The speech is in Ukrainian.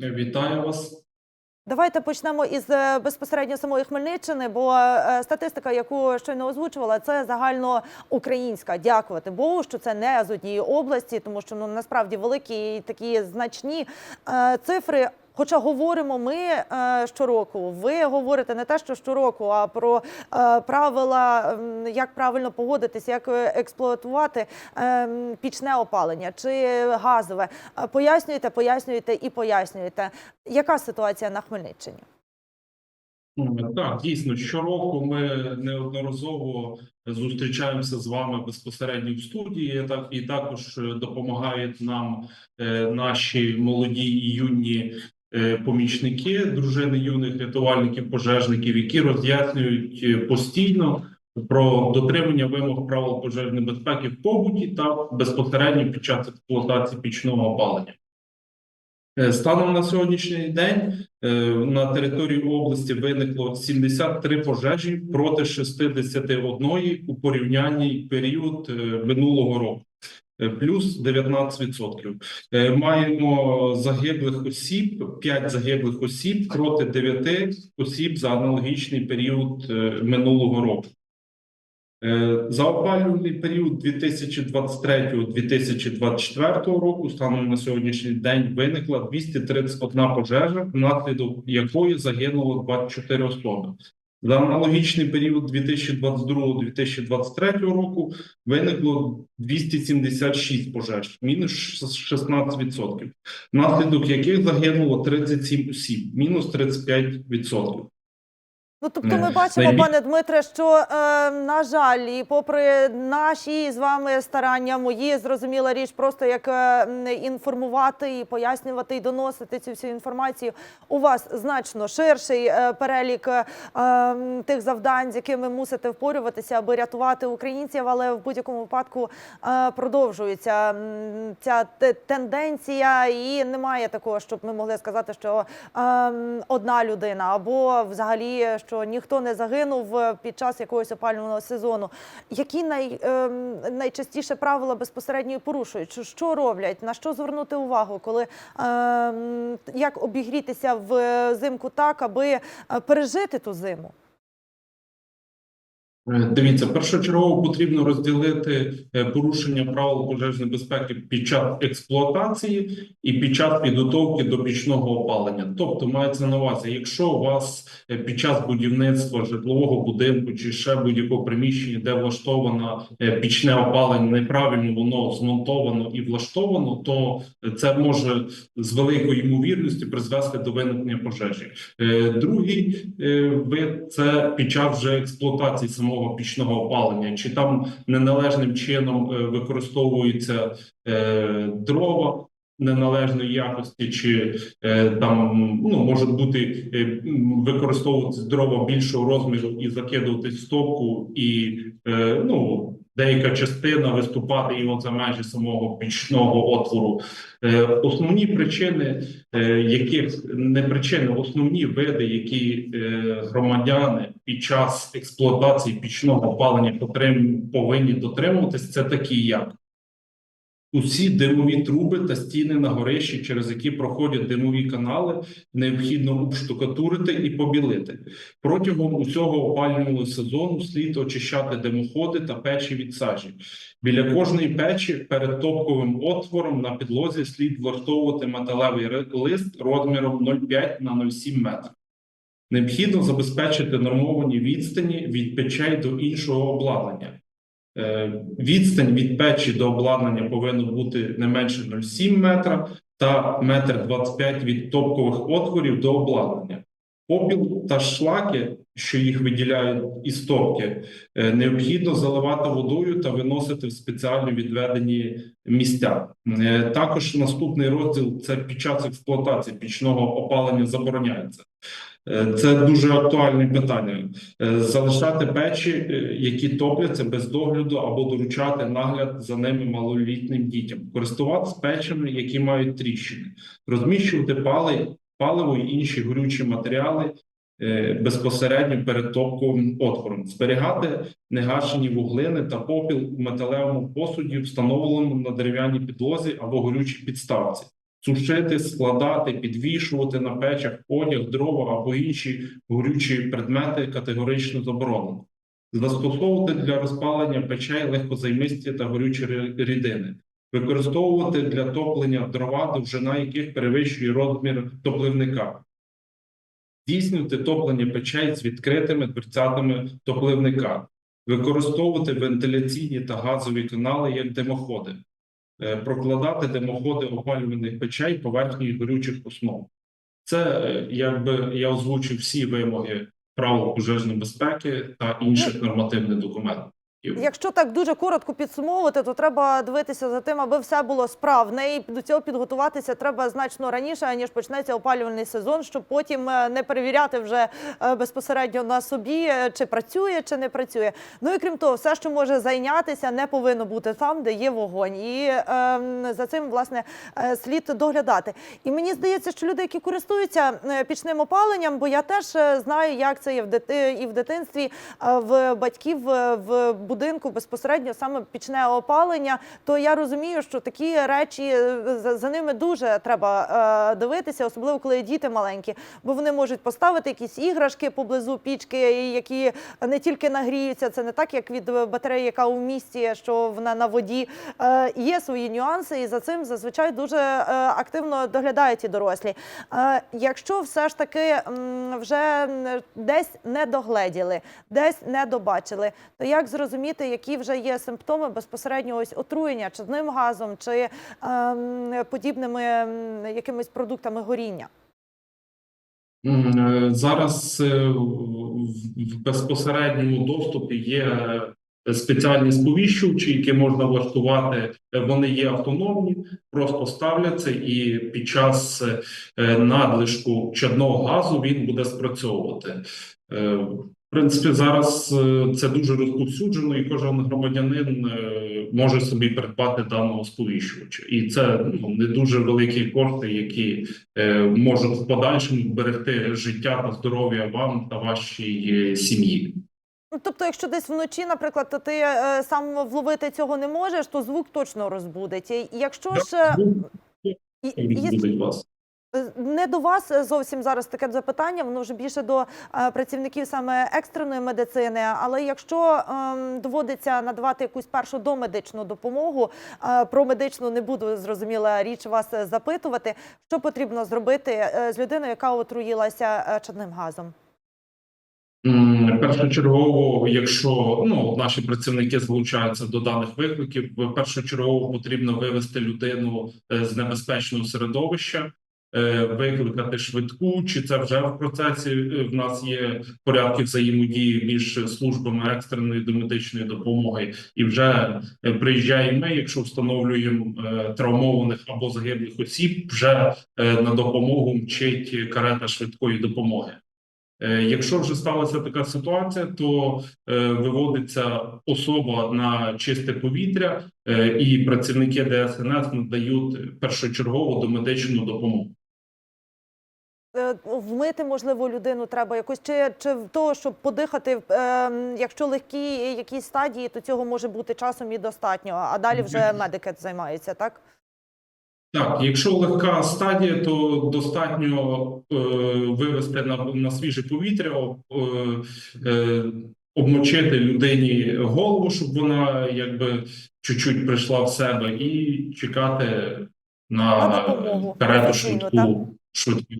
Вітаю вас. Давайте почнемо із е, безпосередньо самої Хмельниччини, бо е, статистика, яку щойно озвучувала, це загальноукраїнська. Дякувати Богу, що це не з однієї області, тому що ну насправді великі такі значні е, цифри. Хоча говоримо ми е, щороку, ви говорите не те, що щороку, а про е, правила, як правильно поводитись, як е, експлуатувати пічне опалення чи газове. Пояснюєте, пояснюєте і пояснюєте. Яка ситуація на Хмельниччині? Так, дійсно, щороку ми неодноразово зустрічаємося з вами безпосередньо в студії. Так і також допомагають нам наші молоді і юні помічники, дружини юних рятувальників, пожежників, які роз'яснюють е, постійно про дотримання вимог правил пожежної безпеки в побуті та безпосередньо під час експлуатації пічного опалення. Е, Станом на сьогоднішній день е, на території області виникло 73 пожежі проти 61 у порівнянні період е, минулого року. Е, Плюс 19%. Е, Маємо загиблих осіб, 5 загиблих осіб проти 9 осіб за аналогічний період е, минулого року. За опалювальний період 2023-2024 року станом на сьогоднішній день виникла 231 пожежа, внаслідок якої загинуло 24 особи. За аналогічний період 2022-2023 року виникло 276 пожеж, мінус 16%, внаслідок яких загинуло 37 осіб, мінус 35%. Ну, тобто, ми Е, бачимо, пане Дмитре, що е, на жаль, і попри наші з вами старання, мої зрозуміла річ, просто як е, інформувати і пояснювати і доносити цю всю інформацію. У вас значно ширший е, перелік е, тих завдань, з якими мусите впорюватися, аби рятувати українців, але в будь-якому випадку е, продовжується ця тенденція, і немає такого, щоб ми могли сказати, що ем, одна людина або взагалі що ніхто не загинув е, під час якогось опалювального сезону. Які най, ем, найчастіше правила безпосередньо порушують? Що, що роблять? На що звернути увагу, коли ем, як обігрітися в зимку так, аби е, пережити ту зиму? Е, Дивіться, першочергово потрібно розділити е, порушення правил пожежної безпеки під час експлуатації і під час підготовки до пічного опалення. Тобто мається на увазі, якщо у вас е, під час будівництва житлового будинку чи ще будь-якого приміщення, де влаштовано пічне опалення, неправильно воно змонтовано і влаштовано, то це може з великою ймовірністю призвести до виникнення пожежі. Другий вид це під час вже експлуатації самого пічного опалення, чи там неналежним чином використовується використовуються е, дрова неналежної якості, чи е, там ну можуть бути е, м, використовуватися дрова більшого розміру і закидуватись в стопку, і е, ну. Деяка частина виступати і от за межі самого пічного отвору. Е, основні причини е, яких не причини, основні види, які е, громадяни під час експлуатації пічного опалення повинні дотримуватись, це такі як усі димові труби та стіни на горищі, через які проходять димові канали, необхідно обштукатурити і побілити. Протягом усього опалювального сезону слід очищати димоходи та печі від сажі. Біля кожної печі перед топковим отвором на підлозі слід влаштовувати металевий лист розміром 0,5 на 0,7 метрів. Необхідно забезпечити нормовані відстані від печей до іншого обладнання. Е, Відстань від печі до обладнання повинна бути не менше 0,7 метра та 1,25 м від топкових отворів до обладнання. Попіл та шлаки, що їх виділяють із топки, е, необхідно заливати водою та виносити в спеціально відведені місця. Е, Також наступний розділ це під час експлуатації пічного опалення забороняється. Е, Це дуже актуальне питання. Е, Залишати печі, е, які топляться без догляду, або доручати нагляд за ними малолітнім дітям, користуватися печами, які мають тріщини, розміщувати пали, паливо і інші горючі матеріали безпосередньо перед топковим отвором, зберігати негашені вуглини та попіл у металевому посуді, встановленому на дерев'яній підлозі або горючій підставці. Сушити, складати, підвішувати на печах одяг, дрова або інші горючі предмети категорично заборонено. Застосовувати для розпалення печей легкозаймисті та горючі рідини, використовувати для топлення дрова, довжина яких перевищує розмір топливника. Здійснювати топлення печей з відкритими дверцятами топливника, використовувати вентиляційні та газові канали як димоходи, прокладати димоходи опалюваних печей поверхнею горючих основ. Це е, якби я озвучив всі вимоги правил пожежної безпеки та інших нормативних документів. Якщо так дуже коротко підсумовувати, то треба дивитися за тим, аби все було справне, і до цього підготуватися треба значно раніше, ніж почнеться опалювальний сезон, щоб потім е, не перевіряти вже е, безпосередньо на собі, е, чи працює, чи не працює. Ну і крім того, все, що може зайнятися, не повинно бути там, де є вогонь. І е, за цим власне слід доглядати. І мені здається, що люди, які користуються пічним опаленням, бо я теж знаю, як це є в дити... і в дитинстві в батьків в будинку безпосередньо саме пічне опалення, то я розумію, що такі речі е, за, ними дуже треба е, дивитися, особливо коли діти маленькі, бо вони можуть поставити якісь іграшки поблизу пічки, які не тільки нагріються. Це не так, як від батареї, яка у місті, що вона на воді. Е, є свої нюанси, і за цим зазвичай дуже активно доглядають і дорослі. Якщо все ж таки вже десь не догледіли, десь не добачили, то як зрозуміти, які вже є симптоми безпосередньо ось отруєння чадним газом чи ем, подібними якимись продуктами горіння? Е, Зараз е, в в безпосередньому доступі є е, спеціальні сповіщувачі, які можна влаштувати. Е, Вони є автономні, просто ставляться, і під час е, надлишку чадного газу він буде спрацьовувати. Е, В принципі, зараз це дуже розповсюджено, і кожен громадянин може собі придбати даного сповіщувача. І це ну, не дуже великі кошти, які е, можуть в подальшому зберегти життя та здоров'я вам та вашій сім'ї. Ну, тобто, якщо десь вночі, наприклад, то ти е, сам вловити цього не можеш, то звук точно розбудить. І Якщо ж е, і- і- вас. Е, Не до вас е, зовсім зараз таке запитання, воно вже більше до е, працівників саме екстреної медицини. Але якщо ем, доводиться надавати якусь першу домедичну допомогу, е, про медичну не буду зрозуміла річ вас е, запитувати, що потрібно зробити е, з людиною, яка отруїлася е, чадним газом. М, Першочергово, якщо ну наші працівники залучаються до даних викликів, першочергово потрібно вивести людину е, з небезпечного середовища, е, викликати швидку, чи це вже в процесі. Е, В нас є порядки взаємодії між службами екстреної домедичної допомоги, і вже е, приїжджаємо ми, якщо встановлюємо е, травмованих або загиблих осіб, вже е, на допомогу мчить карета швидкої допомоги. Е, Якщо вже сталася така ситуація, то е, виводиться особа на чисте повітря, е, і працівники ДСНС надають першочергову домедичну допомогу. Вмити, можливо, людину треба якось, чи, чи того, щоб подихати, е, якщо легкі якісь стадії, то цього може бути часом і достатньо, а далі вже медики займаються, так? Так, якщо легка стадія, то достатньо е, вивести на, на свіже повітря, об- е, е, обмочити людині голову, щоб вона якби чуть-чуть прийшла в себе, і чекати На карету швидку швидку.